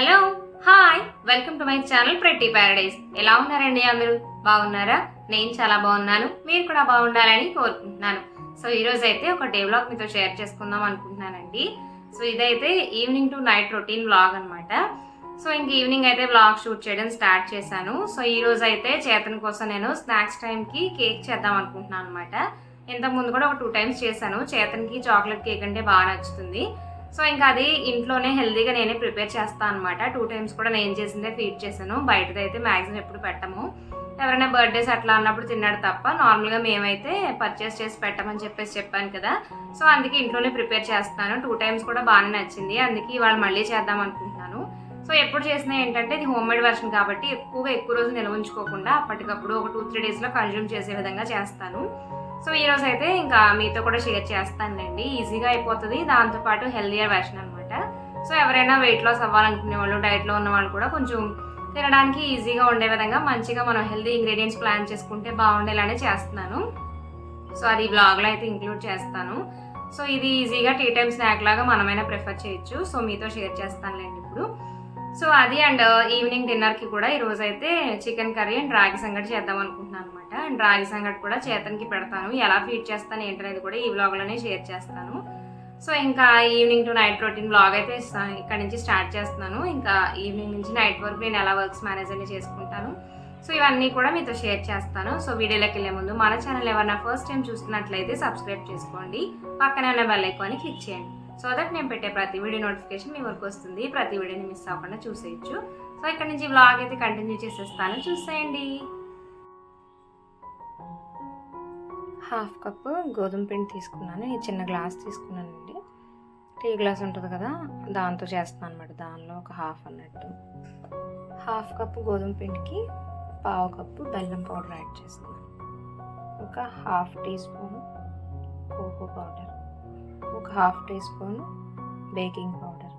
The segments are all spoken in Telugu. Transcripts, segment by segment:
Hello hi welcome to my channel Pretty Paradise ఎలా ఉన్నారండి అందరూ? బాగున్నారా? నేను చాలా బాగున్నాను. మీరు కూడా బాగుండాలని కోరుకుంటున్నాను. సో ఈరోజు అయితే ఒక డే వ్లాగ్ మీతో షేర్ చేసుకుందాం అనుకుంటున్నానండి. సో ఇదైతే evening to night routine vlog అనమాట సో ఇంక ఈవినింగ్ అయితే వ్లాగ్ షూట్ చేయడం స్టార్ట్ చేశాను. సో ఈ రోజు అయితే చేతన్ కోసం నేను స్నాక్స్ టైంకి కేక్ చేద్దాం అనుకుంటున్నాను అనమాట ఇంతకు ముందు కూడా ఒక టూ టైమ్స్ చేశాను. చేతన్కి చాక్లెట్ కేక్ అంటే బాగా నచ్చుతుంది. సో ఇంకా అది ఇంట్లోనే హెల్తీగా నేనే ప్రిపేర్ చేస్తాను అనమాట టూ టైమ్స్ కూడా నేను చేసిందే ఫీడ్ చేశాను. బయటదైతే అయితే మ్యాక్సిమం ఎప్పుడు పెట్టము. ఎవరైనా బర్త్డేస్ అట్లా అన్నప్పుడు తిన్నాడు తప్ప నార్మల్గా మేమైతే పర్చేస్ చేసి పెట్టమని చెప్పేసి చెప్పాను కదా. సో అందుకే ఇంట్లోనే ప్రిపేర్ చేస్తాను టూ టైమ్స్ కూడా బాగానే నచ్చింది. అందుకే ఇవాళ మళ్ళీ చేద్దాం అనుకుంటున్నాను. సో ఎప్పుడు చేసినా ఏంటంటే ఇది హోమ్ మేడ్ వర్షన్ కాబట్టి ఎక్కువగా ఎక్కువ రోజు నిల్వ ఉంచుకోకుండా అప్పటికప్పుడు ఒక టూ త్రీ డేస్లో కన్జ్యూమ్ చేసే విధంగా చేస్తాను. సో ఈ రోజు అయితే ఇంకా మీతో కూడా షేర్ చేస్తానులేండి. ఈజీగా అయిపోతుంది. దాంతోపాటు హెల్దియర్ వెర్షన్ అనమాట సో ఎవరైనా వెయిట్ లాస్ అవ్వాలనుకునే వాళ్ళు డైట్లో ఉన్న వాళ్ళు కూడా కొంచెం తినడానికి ఈజీగా ఉండే విధంగా మంచిగా మనం హెల్దీ ఇంగ్రీడియంట్స్ ప్లాన్ చేసుకుంటే బాగుండేలానే చేస్తున్నాను. సో అది బ్లాగ్లో అయితే ఇంక్లూడ్ చేస్తాను. సో ఇది ఈజీగా టీ టైమ్ స్నాక్ లాగా మనమైనా ప్రిఫర్ చేయొచ్చు. సో మీతో షేర్ చేస్తానులేండి ఇప్పుడు. సో అది అండ్ ఈవినింగ్ డిన్నర్కి కూడా ఈరోజు అయితే చికెన్ కర్రీ అండ్ రాగి సంగటి చేద్దాం అనుకుంటున్నాను అనమాట అండ్ రాగి సంగటి కూడా చేతనికి పెడతాను. ఎలా ఫీడ్ చేస్తాను ఏంటనేది కూడా ఈ వ్లాగ్లోనే షేర్ చేస్తాను. సో ఇంకా evening to night routine blog అయితే స్టా- ఇక్కడ నుంచి స్టార్ట్ చేస్తున్నాను. ఇంకా ఈవినింగ్ నుంచి నైట్ వరకు నేను ఎలా వర్క్స్ మేనేజ్ అని చేసుకుంటాను. సో ఇవన్నీ కూడా మీతో షేర్ చేస్తాను. సో వీడియోలోకి వెళ్ళే ముందు మన ఛానల్ ఎవరైనా ఫస్ట్ టైం చూస్తున్నట్లయితే సబ్స్క్రైబ్ చేసుకోండి. పక్కనే ఉన్న బెల్ ఐకాన్ని క్లిక్ చేయండి. సో దట్ నేను పెట్టే ప్రతి వీడియో నోటిఫికేషన్ మీ వరకు వస్తుంది. ప్రతి వీడియోని మిస్ అవ్వకుండా చూసేయచ్చు. సో ఇక్కడ నుంచి వ్లాగ్ అయితే కంటిన్యూ చేసేస్తాను. చూసేయండి. హాఫ్ కప్ గోధుమ పిండి తీసుకున్నాను. ఈ చిన్న గ్లాస్ తీసుకున్నానండి. టీ గ్లాస్ ఉంటుంది కదా దాంతో చేస్తాను అనమాట దానిలో ఒక హాఫ్ అన్నట్టు. హాఫ్ కప్ గోధుమ పిండికి పావు కప్పు బెల్లం పౌడర్ యాడ్ చేస్తున్నాను ఒక half teaspoon cocoa powder. ఒక half teaspoon baking powder.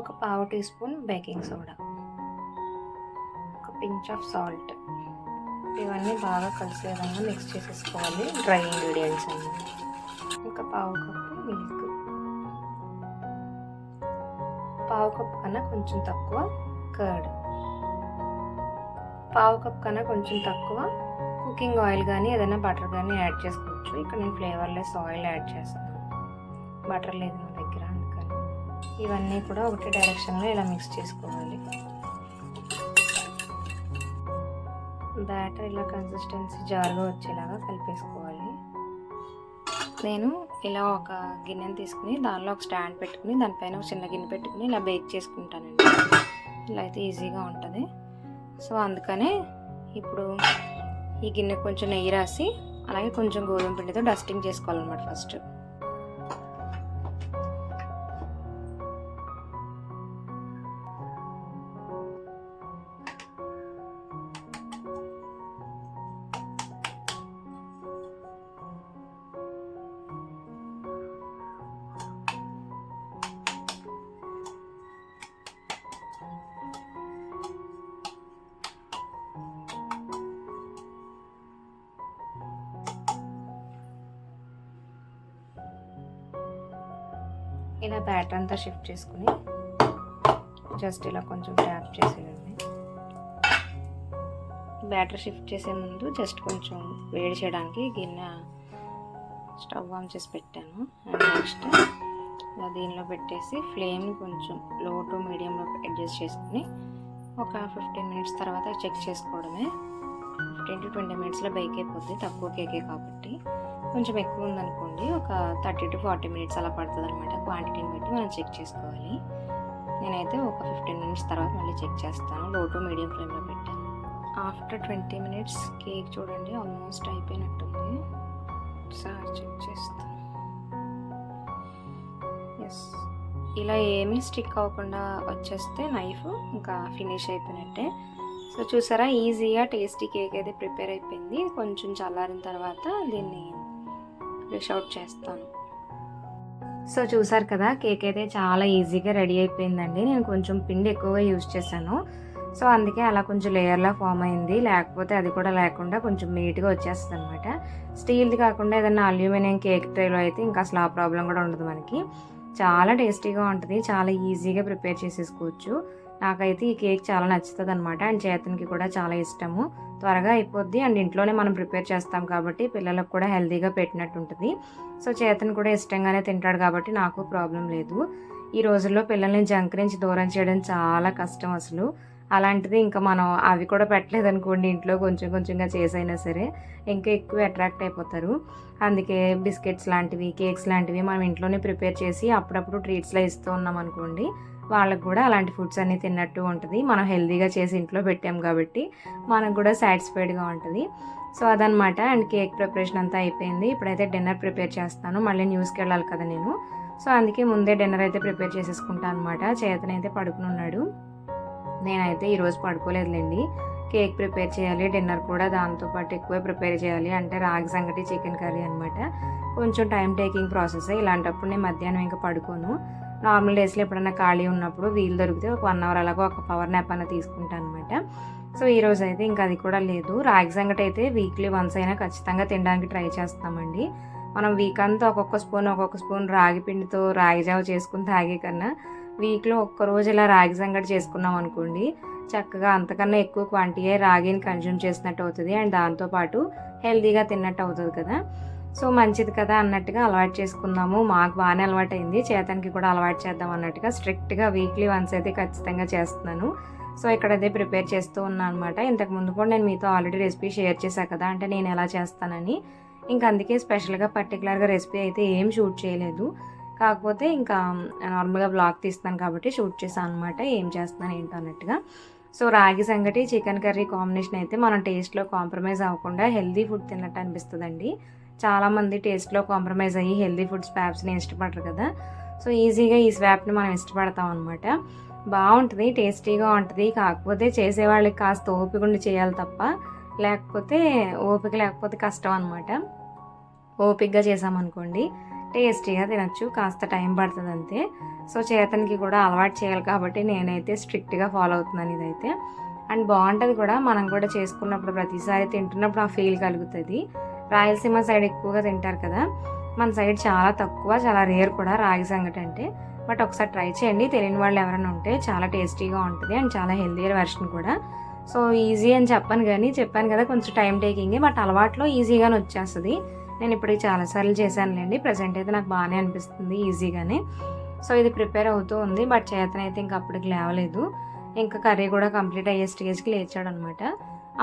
ఒక పావు టీ స్పూన్ బేకింగ్ సోడా. ఒక పించ్ ఆఫ్ సాల్ట్. ఇవన్నీ బాగా కలిసే విధంగా మిక్స్ చేసేసుకోవాలి. డ్రై ఇంగ్రీడియంట్స్ అన్ని. ఇంకా పావు కప్పు మిల్క్ పావు కప్ కన్నా కొంచెం తక్కువ కర్డ్ పావు కప్ కన్నా కొంచెం తక్కువ కుకింగ్ ఆయిల్ కానీ ఏదైనా బటర్ కానీ యాడ్ చేసుకోవచ్చు. ఇక్కడ నేను ఫ్లేవర్లెస్ ఆయిల్ యాడ్ చేస్తాను. బటర్ లేదు నా దగ్గర అందుకని. ఇవన్నీ కూడా ఒకటే డైరెక్షన్లో ఇలా మిక్స్ చేసుకోవాలి. బ్యాటర్ ఇలా కన్సిస్టెన్సీ జారుగా వచ్చేలాగా కలిపేసుకోవాలి. నేను ఇలా ఒక గిన్నెని తీసుకుని దానిలో ఒక స్టాండ్ పెట్టుకుని దానిపైన ఒక చిన్న గిన్నె పెట్టుకుని ఇలా బేక్ చేసుకుంటానండి. ఇలా అయితే ఈజీగా ఉంటుంది. సో అందుకనే ఇప్పుడు ఈ గిన్నె కొంచెం నెయ్యి రాసి అలాగే కొంచెం గోధుమ పిండితో డస్టింగ్ చేసుకోవాలన్నమాట ఫస్ట్ ఇలా బ్యాటర్ అంతా షిఫ్ట్ చేసుకుని జస్ట్ ఇలా కొంచెం ట్యాప్ చేసేయండి. బ్యాటర్ షిఫ్ట్ చేసే ముందు జస్ట్ కొంచెం వేడి చేయడానికి గిన్నె స్టవ్ ఆన్ చేసి పెట్టాను. అండ్ నెక్స్ట్ ఇలా దీనిలో పెట్టేసి ఫ్లేమ్ కొంచెం లో టు మీడియంలో అడ్జస్ట్ చేసుకుని ఒక ఫిఫ్టీన్ మినిట్స్ తర్వాత చెక్ చేసుకోవడమే. ఫిఫ్టీన్ టు ట్వంటీ మినిట్స్లో బేక్ అయిపోద్ది తక్కువ కేకే కాబట్టి. కొంచెం ఎక్కువ ఉందనుకోండి ఒక థర్టీ టు ఫార్టీ మినిట్స్ అలా పడుతుంది అనమాట క్వాంటిటీని బట్టి మనం చెక్ చేసుకోవాలి. నేనైతే ఒక ఫిఫ్టీన్ మినిట్స్ తర్వాత మళ్ళీ చెక్ చేస్తాను. లో టు మీడియం ఫ్లేమ్లో పెట్టాను ఆఫ్టర్ ట్వంటీ మినిట్స్ కేక్ చూడండి ఆల్మోస్ట్ అయిపోయినట్టుంది. ఒకసారి చెక్ చేస్తాను ఎస్ ఇలా ఏమీ స్టిక్ అవ్వకుండా వచ్చేస్తే నైఫ్ ఇంకా ఫినిష్ అయిపోయినట్టే. సో చూసారా? ఈజీగా టేస్టీ కేక్ అయితే ప్రిపేర్ అయిపోయింది. కొంచెం చల్లారిన తర్వాత దీన్ని డిష్ అవుట్ చేస్తాను. సో చూసారు కదా కేక్ అయితే చాలా ఈజీగా రెడీ అయిపోయిందండి. నేను కొంచెం పిండి ఎక్కువగా యూజ్ చేశాను. సో అందుకే అలా కొంచెం లేయర్లా ఫామ్ అయింది. లేకపోతే అది కూడా లేకుండా కొంచెం నీట్గా వచ్చేస్తుంది అనమాట స్టీల్ది కాకుండా ఏదైనా అల్యూమినియం కేక్ ట్రేలో అయితే ఇంకా అసలు ఆ ప్రాబ్లం కూడా ఉండదు మనకి. చాలా టేస్టీగా ఉంటుంది. చాలా ఈజీగా ప్రిపేర్ చేసేసుకోవచ్చు. నాకైతే ఈ కేక్ చాలా నచ్చుతుంది అనమాట అండ్ చేతనికి కూడా చాలా ఇష్టము. త్వరగా అయిపోద్ది. అండ్ ఇంట్లోనే మనం ప్రిపేర్ చేస్తాం కాబట్టి పిల్లలకు కూడా హెల్తీగా పెట్టినట్టు ఉంటుంది సో చేతన్ కూడా ఇష్టంగానే తింటాడు కాబట్టి నాకు ప్రాబ్లం లేదు. ఈ రోజుల్లో పిల్లల్ని జంక్ నుంచి దూరం చేయడం చాలా కష్టం అసలు. అలాంటిది ఇంకా మనం అవి కూడా పెట్టలేదు అనుకోండి ఇంట్లో కొంచెం కొంచెంగా చేసైనా సరే ఇంకా ఎక్కువ అట్రాక్ట్ అయిపోతారు. అందుకే బిస్కెట్స్ లాంటివి కేక్స్ లాంటివి మనం ఇంట్లోనే ప్రిపేర్ చేసి అప్పుడప్పుడు ట్రీట్స్లో ఇస్తూ ఉన్నాం అనుకోండి వాళ్ళకు కూడా అలాంటి ఫుడ్స్ అన్నీ తిన్నట్టు ఉంటుంది. మనం హెల్తీగా చేసి ఇంట్లో పెట్టాం కాబట్టి మనకు కూడా సాటిస్ఫైడ్గా ఉంటుంది. సో అదనమాట అండ్ కేక్ ప్రిపరేషన్ అంతా అయిపోయింది. ఇప్పుడైతే డిన్నర్ ప్రిపేర్ చేస్తాను. మళ్ళీ న్యూస్కి వెళ్ళాలి కదా నేను. సో అందుకే ముందే డిన్నర్ అయితే ప్రిపేర్ చేసేసుకుంటాను అనమాట చేతనైతే పడుకుని ఉన్నాడు. నేనైతే ఈరోజు పడుకోలేదులేండి. కేక్ ప్రిపేర్ చేయాలి. డిన్నర్ కూడా దాంతోపాటు ఎక్కువ ప్రిపేర్ చేయాలి. అంటే రాగి సంగటి చికెన్ కర్రీ అనమాట కొంచెం టైం టేకింగ్ ప్రాసెస్. ఇలాంటప్పుడు నేను మధ్యాహ్నం ఇంకా పడుకోను. నార్మల్ డేస్లో ఎప్పుడైనా ఖాళీ ఉన్నప్పుడు వీలు దొరికితే ఒక వన్ అవర్ అలాగో ఒక పవర్ నాప్ అన్న తీసుకుంటాను అనమాట సో ఈ రోజు అయితే ఇంకా అది కూడా లేదు. రాగి సంగటి అయితే వీక్లీ వన్స్ అయినా ఖచ్చితంగా తినడానికి ట్రై చేస్తామండి. మనం వీక్ అంతా ఒక్కొక్క స్పూన్ ఒక్కొక్క స్పూన్ రాగి పిండితో రాగి జావ చేసుకుని తాగే కన్నా వీక్లో ఒక్క రోజు ఇలా రాగి సంగటి చేసుకున్నాం అనుకోండి చక్కగా అంతకన్నా ఎక్కువ క్వాంటిటీ రాగిని కన్జ్యూమ్ చేసినట్టు అవుతుంది. అండ్ దాంతోపాటు హెల్తీగా తిన్నట్టు అవుతుంది కదా. సో మంచిది కదా అన్నట్టుగా అలవాటు చేసుకుందాము. మాకు బాగానే అలవాటు అయింది చేతనికి కూడా అలవాటు చేద్దాం అన్నట్టుగా స్ట్రిక్ట్గా వీక్లీ వన్స్ అయితే ఖచ్చితంగా చేస్తున్నాను. సో ఇక్కడ అదే ప్రిపేర్ చేస్తూ ఉన్నాను అనమాట ఇంతకు ముందు కూడా నేను మీతో ఆల్రెడీ రెసిపీ షేర్ చేశాను కదా అంటే నేను ఎలా చేస్తానని. ఇంకా అందుకే స్పెషల్గా పర్టికులర్గా రెసిపీ అయితే ఏం షూట్ చేయలేదు. కాకపోతే ఇంకా నార్మల్గా బ్లాగ్ తీస్తాను కాబట్టి షూట్ చేశాను అనమాట ఏం చేస్తున్నాను ఏంటో అన్నట్టుగా. సో రాగి సంగటి చికెన్ కర్రీ కాంబినేషన్ అయితే మనం టేస్ట్లో కాంప్రమైజ్ అవ్వకుండా హెల్దీ ఫుడ్ తిన్నట్టు అనిపిస్తుందండి. చాలామంది టేస్ట్లో కాంప్రమైజ్ అయ్యి హెల్దీ ఫుడ్ స్వాప్స్ని ఇష్టపడరు కదా. సో ఈజీగా ఈ స్వాప్ని మనం ఇష్టపడతాం అనమాట బాగుంటుంది టేస్టీగా ఉంటుంది. కాకపోతే చేసేవాళ్ళకి కాస్త ఓపిక ఉండి చేయాలి తప్ప లేకపోతే ఓపిక లేకపోతే కష్టం అనమాట ఓపికగా చేసామనుకోండి టేస్టీగా తినచ్చు కాస్త టైం పడుతుంది అంతే. సో చేతనికి కూడా అలవాటు చేయాలి కాబట్టి నేనైతే స్ట్రిక్ట్గా ఫాలో అవుతున్నాను ఇదైతే. అండ్ బాగుంటుంది కూడా మనం కూడా చేసుకున్నప్పుడు ప్రతిసారి తింటున్నప్పుడు ఆ ఫీల్ కలుగుతుంది. రాయలసీమ సైడ్ ఎక్కువగా తింటారు కదా. మన సైడ్ చాలా తక్కువ చాలా రేర్ కూడా రాగి సంగటి అంటే. బట్ ఒకసారి ట్రై చేయండి. తెలియని వాళ్ళు ఎవరైనా ఉంటే చాలా టేస్టీగా ఉంటుంది అండ్ చాలా హెల్తీయర్ వెర్షన్ కూడా. సో ఈజీ అని చెప్పాను కానీ చెప్పాను కదా కొంచెం టైం టేకింగ్ బట్ అలవాట్లో ఈజీగానే వచ్చేస్తుంది. నేను ఇప్పటికి చాలాసార్లు చేశానులేండి. ప్రజెంట్ అయితే నాకు బాగానే అనిపిస్తుంది ఈజీగానే. సో ఇది ప్రిపేర్ అవుతూ ఉంది. బట్ చేతనైతే ఇంకా అప్పటికి లేవలేదు. ఇంకా కర్రీ కూడా కంప్లీట్ అయ్యే స్టేజ్కి లేచాడు అనమాట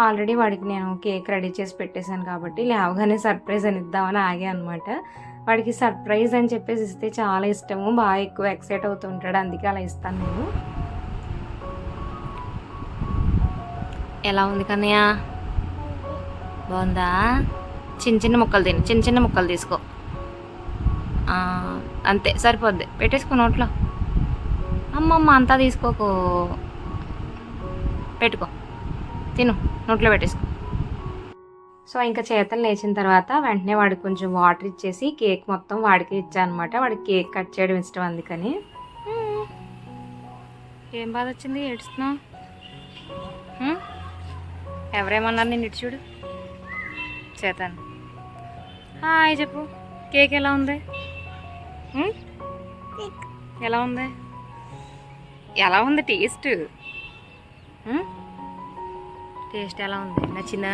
ఆల్రెడీ వాడికి నేను కేక్ రెడీ చేసి పెట్టేశాను కాబట్టి లేవగానే సర్ప్రైజ్ అని ఇద్దామని ఆగే అనమాట వాడికి సర్ప్రైజ్ అని చెప్పేసి ఇస్తే చాలా ఇష్టము బాగా ఎక్కువ ఎక్సైట్ అవుతూ ఉంటాడు అందుకే అలా ఇస్తాను నేను. ఎలా ఉంది కన్నయ్య? బాగుందా? చిన్న చిన్న ముక్కలు తిని చిన్న చిన్న ముక్కలు తీసుకో. అంతే సరిపోద్ది. పెట్టేసుకో నోట్లో. అమ్మమ్మ అంతా తీసుకోకు. పెట్టుకో. తిను నోట్లో పెట్టేసుకో. సో ఇంకా చేతలు లేచిన తర్వాత వెంటనే వాడికి కొంచెం వాటర్ ఇచ్చేసి కేక్ మొత్తం వాడికి ఇచ్చాను అనమాట వాడికి కేక్ కట్ చేయడం ఇష్టం అందుకని. ఏం బాధ వచ్చింది? ఏడుస్తున్నావు? ఎవరేమన్నారు నేను ఇటు చూడు? చేతాను. హాయ్ చెప్పు. కేక్ ఎలా ఉంది? ఎలా ఉంది? ఎలా ఉంది టేస్ట్? టేస్ట్ ఎలా ఉంది? నచ్చిందా?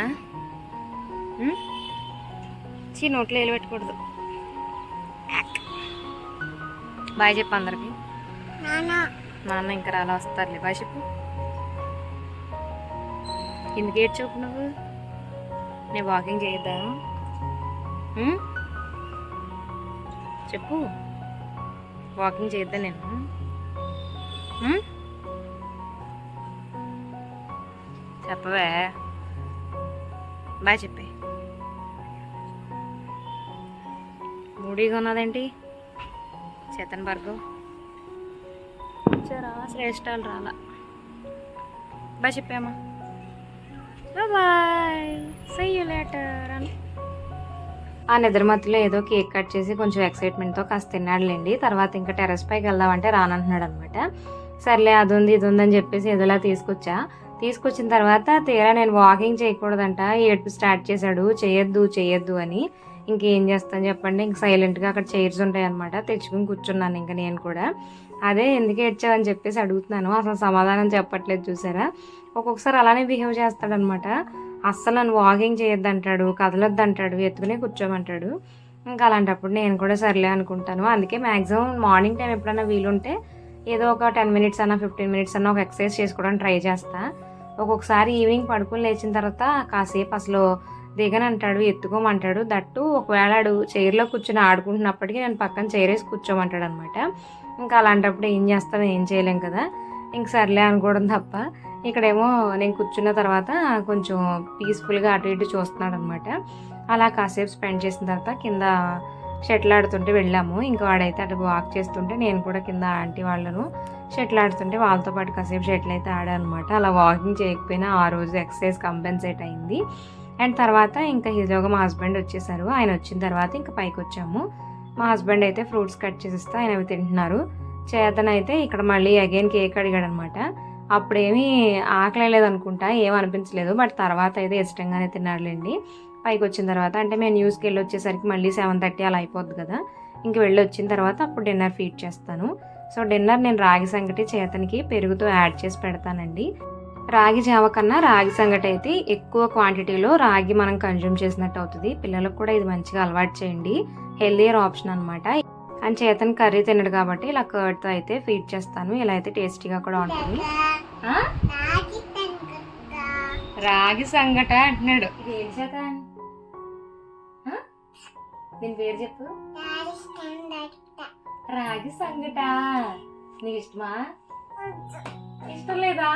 చీ నోట్లో వేలు పెట్టకూడదు. బాయ్ చెప్పు అందరికి. నాన్న ఇంకా రాలా వస్తారులే. బాయ్ చెప్పు. ఎందుకు ఏడ్చోపు నువ్వు? నేను వాకింగ్ చేయొద్దా? చెప్పు. వాకింగ్ చేయొద్దా నేను? చెప్పవే బాయ్ చెప్పే. మూడీగా ఉన్నదేంటి చేతన్ భార్గవ్. చరా శ్రేష్టాలు రాలా. బాయ్ చెప్పామా బాయ్ సీ యూ లేటర్ అని ఆ నిద్ర మధ్యలో ఏదో కేక్ కట్ చేసి కొంచెం ఎక్సైట్మెంట్తో కాస్త తిన్నాడులేండి. తర్వాత ఇంకా టెర్రస్ పైకి వెళ్దామంటే రానంటున్నాడు అనమాట సర్లే అది ఉంది ఇది ఉందని చెప్పేసి ఏదోలా తీసుకొచ్చా. తీసుకొచ్చిన తర్వాత తీరా నేను వాకింగ్ చేయకూడదంట. ఏడుపు స్టార్ట్ చేశాడు. చేయొద్దు చేయొద్దు అని. ఇంకేం చేస్తాను చెప్పండి. ఇంక సైలెంట్గా అక్కడ చైర్స్ ఉంటాయి అనమాట తెచ్చుకుని కూర్చున్నాను ఇంకా నేను కూడా. అదే ఎందుకు ఏడ్చావని చెప్పేసి అడుగుతున్నాను. అసలు సమాధానం చెప్పట్లేదు చూసారా? ఒక్కొక్కసారి అలానే బిహేవ్ చేస్తాడనమాట అస్సలు నన్ను వాకింగ్ చేయొద్దంటాడు కదలొద్దంటాడు ఎత్తుకునే కూర్చోమంటాడు. ఇంకా అలాంటప్పుడు నేను కూడా సర్లే అనుకుంటాను. అందుకే మ్యాక్సిమం మార్నింగ్ టైం ఎప్పుడైనా వీలుంటే ఏదో ఒక టెన్ మినిట్స్ అన్న ఫిఫ్టీన్ మినిట్స్ అన్న ఒక ఎక్సర్సైజ్ చేసుకోవడానికి ట్రై చేస్తాను ఒక్కొక్కసారి ఈవినింగ్ పడుకుని లేచిన తర్వాత కాసేపు అసలు దిగనంటాడు ఎత్తుకోమంటాడు దట్టు ఒకవేళ ఆడు చైర్లో కూర్చొని ఆడుకుంటున్నప్పటికీ నేను పక్కన చైర్ వేసి కూర్చోమంటాడు అనమాట ఇంకా అలాంటప్పుడు ఏం చేస్తాం ఏం చేయలేం కదా. ఇంక సర్లే అనుకోవడం తప్ప ఇక్కడేమో నేను కూర్చున్న తర్వాత కొంచెం పీస్ఫుల్గా అటు ఇటు చూస్తున్నాడు అనమాట అలా కాసేపు స్పెండ్ చేసిన తర్వాత కింద షటిల్ ఆడుతుంటే వెళ్ళాము. ఇంకా వాడైతే అటు వాక్ చేస్తుంటే నేను కూడా కింద ఆంటీ వాళ్ళను షటిల్ ఆడుతుంటే వాళ్ళతో పాటు కాసేపు షటిల్ అయితే ఆడానమాట. అలా వాకింగ్ చేయకపోయినా ఆ రోజు ఎక్సర్సైజ్ కంపెన్సేట్ అయింది. అండ్ తర్వాత ఇంకా హిజోగా మా హస్బెండ్ వచ్చేసారు. ఆయన వచ్చిన తర్వాత ఇంకా పైకి వచ్చాము. మా హస్బెండ్ అయితే ఫ్రూట్స్ కట్ చేసిస్తే ఆయన అవి తింటున్నారు. చేతనైతే ఇక్కడ మళ్ళీ అగైన్ కేక్ అడిగాడు అనమాట అప్పుడేమీ ఆకలి లేదనుకుంటా ఏం అనిపించలేదు. బట్ తర్వాత అయితే ఇష్టంగానే తిన్నాడులేండి పైకి వచ్చిన తర్వాత అంటే మేము న్యూస్కి వెళ్ళి వచ్చేసరికి మళ్ళీ సెవెన్ థర్టీ అలా అయిపోద్ది కదా. ఇంక వెళ్ళి వచ్చిన తర్వాత అప్పుడు డిన్నర్ ఫీడ్ చేస్తాను. సో డిన్నర్ నేను రాగి సంగటి చేతనికి పెరుగుతో యాడ్ చేసి పెడతానండి. రాగి జావ కన్నా రాగి సంగటి అయితే ఎక్కువ క్వాంటిటీలో రాగి మనం కన్జ్యూమ్ చేసినట్టు అవుతుంది. పిల్లలకు కూడా ఇది మంచిగా అలవాటు చేయండి. హెల్దియర్ ఆప్షన్ అనమాట అండ్ చేతన్ కర్రీ తినడు కాబట్టి ఇలా కర్డ్తో అయితే ఫీడ్ చేస్తాను. ఇలా అయితే టేస్టీగా కూడా ఉంటుంది? రాగి సంగట? అంటున్నాడు. ఏం చేతన్ ఆ? దీని పేరు చెప్పు. రాగి సంగట. నీకు ఇష్టమా? ఇష్టం లేదా?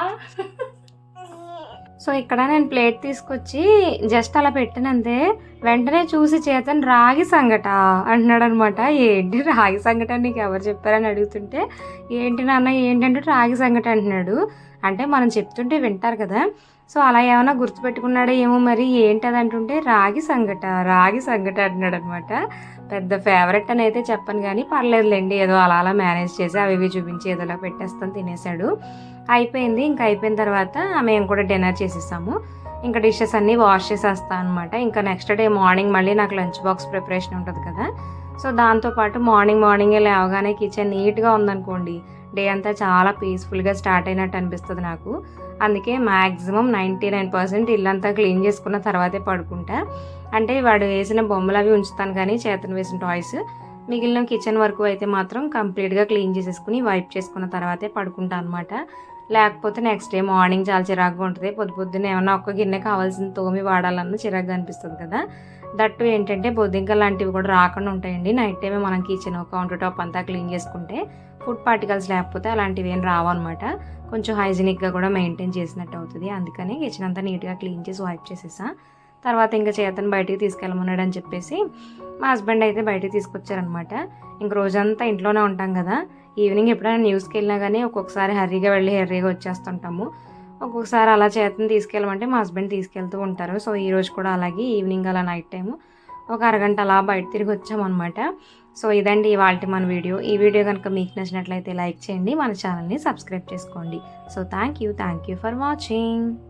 సో ఇక్కడ నేను ప్లేట్ తీసుకొచ్చి జస్ట్ అలా పెట్టినంతే వెంటనే చూసి చేతన్ రాగి సంగట అంటున్నాడు అనమాట ఏంటి రాగి సంగట నీకు ఎవరు చెప్పారని అడుగుతుంటే ఏంటి నాన్న ఏంటంటే రాగి సంగట అంటున్నాడు. అంటే మనం చెప్తుంటే వింటారు కదా సో అలా ఏమైనా గుర్తుపెట్టుకున్నాడో ఏమో మరి? ఏంటి అది అంటుంటే రాగి సంగట రాగి సంగట అంటున్నాడు అనమాట పెద్ద ఫేవరెట్ అని అయితే చెప్పను కానీ పర్లేదులేండి ఏదో అలా అలా మేనేజ్ చేసి అవి ఇవి చూపించి ఏదోలా పెట్టేస్తాను తినేసాడు అయిపోయింది ఇంకా అయిపోయిన తర్వాత మేము కూడా డిన్నర్ చేసేసాము. ఇంకా డిషెస్ అన్నీ వాష్ చేసేస్తాను అనమాట ఇంకా నెక్స్ట్ డే మార్నింగ్ మళ్ళీ నాకు లంచ్ బాక్స్ ప్రిపరేషన్ ఉంటుంది కదా. సో దాంతోపాటు మార్నింగ్ మార్నింగే లేవగానే కిచెన్ నీట్గా ఉందనుకోండి డే అంతా చాలా పీస్ఫుల్గా స్టార్ట్ అయినట్టు అనిపిస్తుంది నాకు. అందుకే మ్యాక్సిమం నైంటీ నైన్ పర్సెంట్ ఇల్లంతా క్లీన్ చేసుకున్న తర్వాతే పడుకుంటా. అంటే వాడు వేసిన బొమ్మలు అవి ఉంచుతాను కానీ చేతను వేసిన టాయ్స్. మిగిలిన కిచెన్ వరకు అయితే మాత్రం కంప్లీట్గా క్లీన్ చేసేసుకుని వైప్ చేసుకున్న తర్వాతే పడుకుంటా అనమాట లేకపోతే నెక్స్ట్ డే మార్నింగ్ చాలా చిరాకుగా ఉంటుంది. పొద్దు పొద్దున్న ఏమన్నా ఒక్క గిన్నె కావాల్సిన తోమి వాడాలన్న చిరాకుగా అనిపిస్తుంది కదా. దట్టు ఏంటంటే బొద్దింక లాంటివి కూడా రాకుండా ఉంటాయండి. నైట్ టైమే మనం కిచెన్ కౌంటర్ టాప్ అంతా క్లీన్ చేసుకుంటే ఫుడ్ పార్టికల్స్ లేకపోతే అలాంటివి ఏం రావన్నమాట కొంచెం హైజీనిక్గా కూడా మెయింటైన్ చేసినట్టు అవుతుంది. అందుకని కిచెన్ అంతా నీట్గా క్లీన్ చేసి వైప్ చేసేసా. తర్వాత ఇంకా చేతను బయటికి తీసుకెళ్ళమన్నాడు అని చెప్పేసి మా హస్బెండ్ అయితే బయటికి తీసుకొచ్చారనమాట ఇంక రోజంతా ఇంట్లోనే ఉంటాం కదా. ఈవినింగ్ ఎప్పుడైనా న్యూస్కి వెళ్ళినా కానీ ఒక్కొక్కసారి హర్రీగా వెళ్ళి హర్రీగా వచ్చేస్తుంటాము. ఒక్కొక్కసారి అలా చేతను తీసుకెళ్ళమంటే మా హస్బెండ్ తీసుకెళ్తూ ఉంటారు. సో ఈ రోజు కూడా అలాగే ఈవినింగ్ అలా నైట్ టైము ఒక అరగంట అలా బయట తిరిగి వచ్చామన్నమాట. సో ఇదండి ఇవాళ మన వీడియో. ఈ వీడియో కనుక మీకు నచ్చినట్లయితే లైక్ చేయండి మన ఛానల్ని సబ్స్క్రైబ్ చేసుకోండి. So thank you thank you for watching.